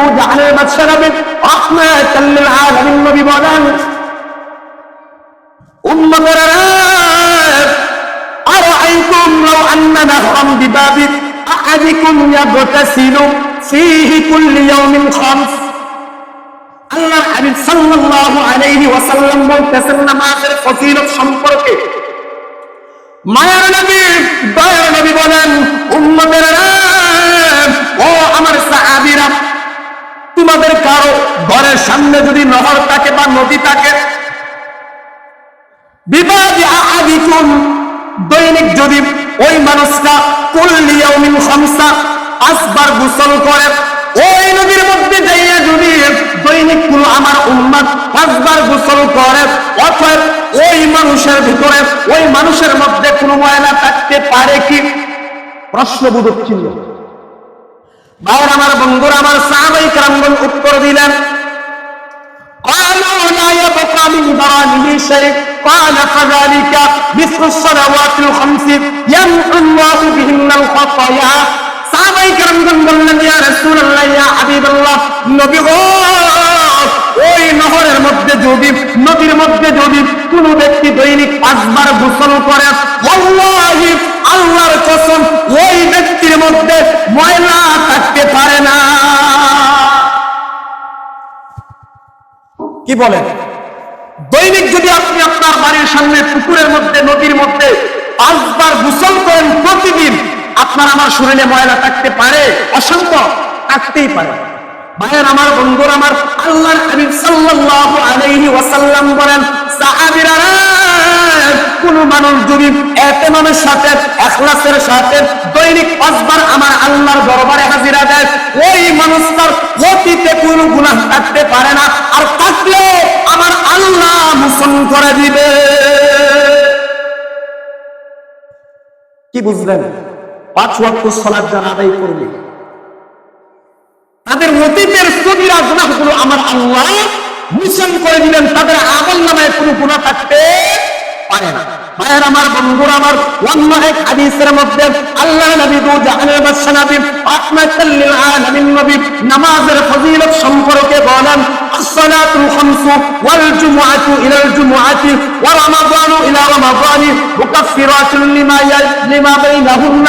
তবু জাহানের বাদশা রাবেন আসমা সাল্লিল আলামিন নবী বলেন উম্মতেরা আরাইতুম লাউ আন্না নাহরাম বিবাবি আহাদিকুম ইয়াগতাসিলু ফীহি কুল্লি ইয়াউমিন খামস আল্লাহ হাবিব সাল্লাল্লাহু আলাইহি ওয়াসাল্লাম বলতেছেন নামাজের ফজিলত সম্পর্কে মায়ার নবী দয়ার নবী বলেন উম্মতেরা বিবাদী আহাদিকুম দৈনিক যদি ওই মানুষটা কুল্লি ইয়াউমিন খামসা পাঁচবার গোসল করে ওই নদীর মধ্যে যাইয়া যদি দৈনিক কুল আমার উম্মাদ পাঁচবার গোসল করে অতএব ওই মানুষের ভিতরে ওই মানুষের মধ্যে কোনো ময়লা থাকতে পারে কি প্রশ্নবোধক চিহ্ন ভাইয়ের আমার বন্ধুরা আমার সাহাবাই কারামগণ উত্তর দিলেন قالوا لا يبقى من ضرانه شيء قال فذلك مثل الصلوات الخمس يمحو الله بهن الخطايا. সাহাবাই কেরামগণ বললেন ইয়া রাসূলুল্লাহ ইয়া হাবিবাল্লাহ নবী গো ওই নহরের মধ্যে যদি নদীর মধ্যে যদি কোন ব্যক্তি দৈনিক পাঁচবার গোসল করে। ওয়াল্লাহি আল্লাহর কসম ওই ব্যক্তির মধ্যে ময়লা থাকতে পারে না। কি বলেন? দৈনিক যদি আপনি আপনার বাড়ির সামনে পুকুরের মধ্যে, নদীর মধ্যে পাঁচবার গোসল করেন প্রতিদিন, আপনার আমার শরীরে ময়লা থাকতে পারে? অসম্ভব, থাকতেই পারে। ভাইয়ের আমার, বন্ধুর আমার সাল্লাল্লাহু আলাইহি ওয়াসাল্লাম বলেন, সাহাবীরা, কোন মানুষ যদি সাথে, এখলাসের সাথে দৈনিক পাঁচবার আমার আল্লাহর দরবারে হাজিরা দেয়, ওই মানুষটার অতীতে কোনো গুনাহ থাকতে পারে না। আর থাকলে আমার আল্লাহ মোচন করে দিবে। কি বুঝলেন? পাঁচ ওয়াক্ত সালাত যারা আদায় করবে, তাদের অতীতের সগিরা গুনাহগুলো আমার আল্লাহ মোচন করে দিবেন, তাদের আমল নামায় কোনো গুনাহ থাকতে পারে না। ভাইয়ের আমার, বন্ধুর আমার হাদিসের মধ্যে আল্লাহ নবী দু জাহানের বাদশা নবী রাহমাতাল লিল আলামিন নবী, নামাজের ফজিলত সম্পর্কে الصلاة الخمس والجمعة إلى الجمعة ورمضان إلى رمضان مكفرات لما ي- لما بينهن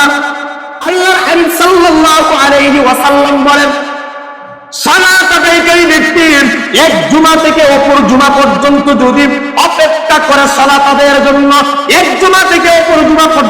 আল্লাহ হাবিব সাল্লাল্লাহু আলাইহি ওয়াসাল্লাম বলেন সালাত আদায়কারী ব্যক্তির এক জুমা থেকে অপর জুমা পর্যন্ত যদি অপেক্ষা করে সালাত আদায়ের জন্য এক জুমা থেকে অপর জুমা পর্যন্ত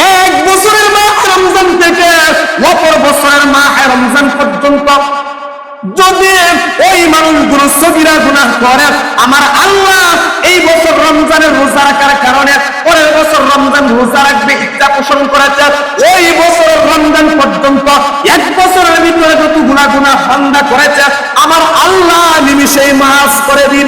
এক বছরের মাহ রমজান থেকে অপর বছরের মাহ রমজান পর্যন্ত যদি ওই মানুষগুলো সগিরা গুনাহ করে, আমার আল্লাহ এই বছর রমজানের রোজা রাখার কারণে পরের বছর রমজান রোজা রাখবে, ইচ্ছা পোষণ করেছে। ওই বছর রমজান পর্যন্ত এক বছরের ভিতরে যত গুণা গুণা বান্দা করেছে, আমার আল্লাহ নিমিশেই মাস করে দিবে